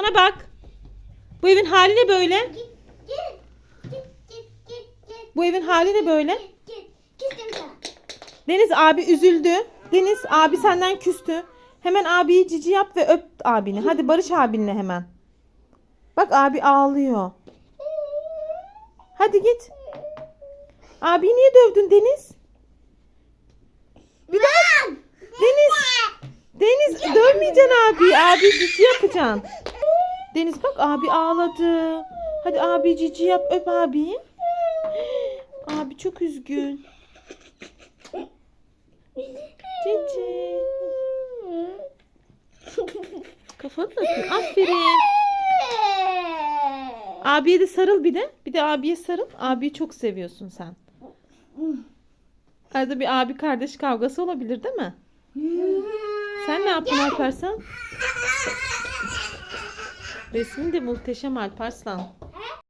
Bana bak. Bu evin hali ne böyle? Git, git, git, git, git, git, Bu evin hali ne böyle? Deniz abi üzüldü. Deniz abi senden küstü. Hemen abiyi cici yap ve öp abini. Hadi barış abinle hemen. Bak abi ağlıyor. Hadi git. Abiyi niye dövdün Deniz? Bir daha. Deniz. Deniz dövmeyeceksin abi. Abi cici yapacaksın. Deniz bak abi ağladı. Hadi abi cici yap öp abiyi. Abi çok üzgün. Cici. Kafanı atıyor. Aferin. Abiye de sarıl bir de. Bir de abiye sarıl. Abiyi çok seviyorsun sen. Arada bir abi kardeş kavgası olabilir değil mi? Sen ne yaptın Alparslan? Resmin de muhteşem Alparslan.